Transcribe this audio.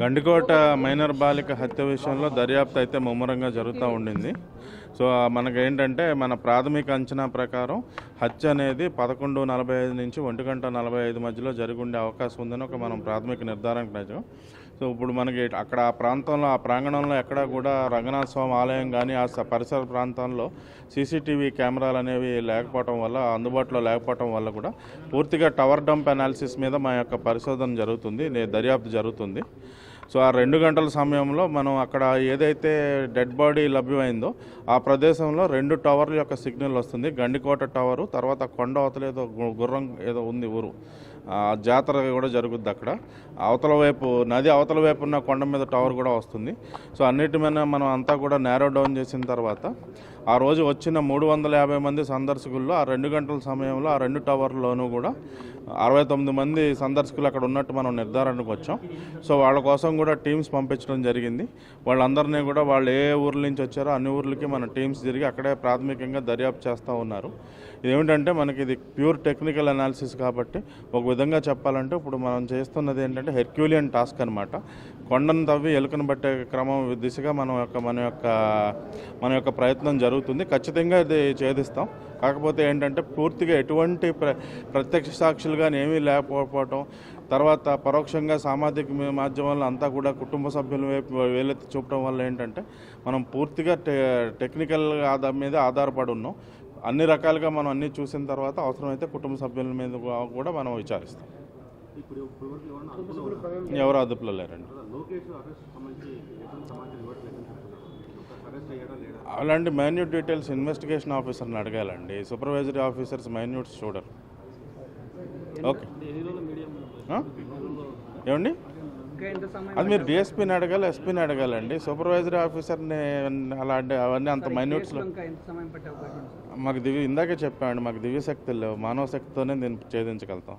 Gandikota minor బాలిక హత్య విషయంలో దర్యాప్తు అయితే ముమ్మరంగా జరుగుతూ ఉండింది. సో మనకేంటంటే మన ప్రాథమిక అంచనా ప్రకారం హత్య అనేది పదకొండు నలభై ఐదు నుంచి ఒంటి గంట నలభై ఐదు మధ్యలో జరిగి ఉండే అవకాశం ఉందని ఒక మనం ప్రాథమిక నిర్ధారణకు నిజం సో ఇప్పుడు మనకి అక్కడ ఆ ప్రాంతంలో ఆ ప్రాంగణంలో ఎక్కడ కూడా రంగనాథ స్వామి ఆలయం కానీ ఆ స- పరిసర ప్రాంతాల్లో సీసీటీవీ కెమెరాలు అనేవి లేకపోవటం వల్ల అందుబాటులో లేకపోవటం వల్ల కూడా పూర్తిగా టవర్ డంప్ అనాలిసిస్ మీద మా యొక్క పరిశోధన జరుగుతుంది దర్యాప్తు జరుగుతుంది. సో ఆ రెండు గంటల సమయంలో మనం అక్కడ ఏదైతే డెడ్ బాడీ లభ్యమైందో ఆ ప్రదేశంలో రెండు టవర్ల యొక్క సిగ్నల్ వస్తుంది. గండికోట టవరు తర్వాత కొండ అవతల ఏదో గు- గుర్రం ఏదో ఉంది ఊరు. జాతర కూడా జరుగుద్ది అక్కడ. అవతల వైపు నది అవతల వైపు ఉన్న కొండ మీద టవర్ కూడా వస్తుంది. సో అన్నిటి మీద మనం అంతా కూడా నేరో డౌన్ చేసిన తర్వాత ఆ రోజు వచ్చిన మూడు వందల యాభై మంది సందర్శకుల్లో ఆ రెండు గంటల సమయంలో ఆ రెండు టవర్లోనూ కూడా అరవై తొమ్మిది మంది సందర్శకులు అక్కడ ఉన్నట్టు మనం నిర్ధారణకు వచ్చాం. సో వాళ్ళ కోసం కూడా టీమ్స్ పంపించడం జరిగింది. వాళ్ళందరినీ కూడా వాళ్ళు ఏ ఊర్ల నుంచి వచ్చారో అన్ని ఊర్లకి మన టీమ్స్ తిరిగి అక్కడే ప్రాథమికంగా దర్యాప్తు చేస్తూ ఉన్నారు. ఇదేమిటంటే మనకి ఇది ప్యూర్ టెక్నికల్ అనాలిసిస్ కాబట్టి ఒక విధంగా చెప్పాలంటే ఇప్పుడు మనం చేస్తున్నది ఏంటంటే హెర్క్యూలియన్ టాస్క్ అనమాట కొండను తవ్వి ఎలుకను పట్టే క్రమం దిశగా మన యొక్క మన యొక్క మన యొక్క ప్రయత్నం జరుగుతుంది. ఖచ్చితంగా ఇది ఛేదిస్తాం. కాకపోతే ఏంటంటే పూర్తిగా ఎటువంటి ప్ర ప్రత్యక్ష సాక్షులు కానీ ఏమీ లేకపోవటం తర్వాత పరోక్షంగా సామాజిక మాధ్యమాల్లో అంతా కూడా కుటుంబ సభ్యుల వైపు వేలెత్తి చూపడం వల్ల ఏంటంటే మనం పూర్తిగా టె టెక్నికల్ ఆధార్ మీద ఆధారపడి ఉన్నాం. అన్ని రకాలుగా మనం అన్ని చూసిన తర్వాత అవసరమైతే కుటుంబ సభ్యుల మీద కూడా- మనం విచారిస్తాం? ఎవరు అదుపులో లేరండి? అలాంటి మైన్యూట్ డీటెయిల్స్ ఇన్వెస్టిగేషన్ ఆఫీసర్ని అడగాలండి. సూపర్వైజరీ ఆఫీసర్స్ మైన్యూట్స్ చూడరు. ఓకే? ఏమండి? ఇంకా ఎంత సమయం అది మీరు డిఎస్పీని అడగాలి ఎస్పీని అడగాలండి. సూపర్వైజరీ ఆఫీసర్ని అలాంటి అవన్నీ అంత మైన్యూట్స్లో? మాకు దివ్య ఇందాకే చెప్పామండి మాకు దివ్య శక్తులు లేవు. మానవ శక్తితోనే దీన్ని ఛేదించగలుగుతాం.